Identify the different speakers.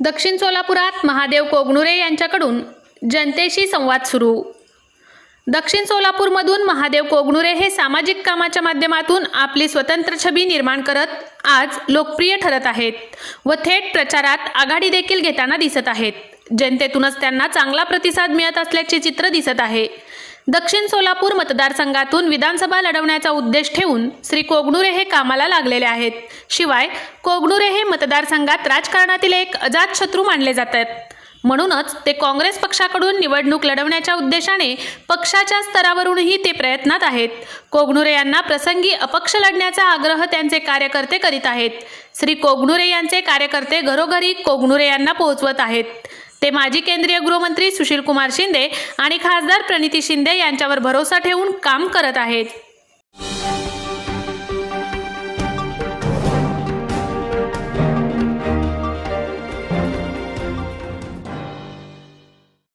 Speaker 1: दक्षिण सोलापुरात महादेव कोगनुरे यांच्याकडून जनतेशी संवाद सुरू. दक्षिण सोलापूरमधून महादेव कोगनुरे हे सामाजिक कामाच्या माध्यमातून आपली स्वतंत्र छबी निर्माण करत आज लोकप्रिय ठरत आहेत व थेट प्रचारात आघाडी देखील घेताना दिसत आहेत. जनतेतूनच त्यांना चांगला प्रतिसाद मिळत असल्याचे चित्र दिसत आहे. दक्षिण सोलापूर मतदारसंघातून विधानसभा लढवण्याचा उद्देश ठेवून श्री कोगनुरे हे कामाला लागलेले आहेत. शिवाय कोगनुरे हे मतदारसंघात राजकारणातील एक अजातशत्रू मानले जातात. म्हणूनच ते काँग्रेस पक्षाकडून निवडणूक लढवण्याच्या उद्देशाने पक्षाच्या स्तरावरूनही ते प्रयत्नात आहेत. कोगनुरे यांना प्रसंगी अपक्ष लढण्याचा आग्रह त्यांचे कार्यकर्ते करीत आहेत. श्री कोगनुरे यांचे कार्यकर्ते घरोघरी कोगनुरे यांना पोहोचवत आहेत. ते माजी केंद्रीय गृहमंत्री सुशील कुमार शिंदे आणि खासदार प्रणिती शिंदे यांच्यावर भरोसा ठेवून काम करत आहेत.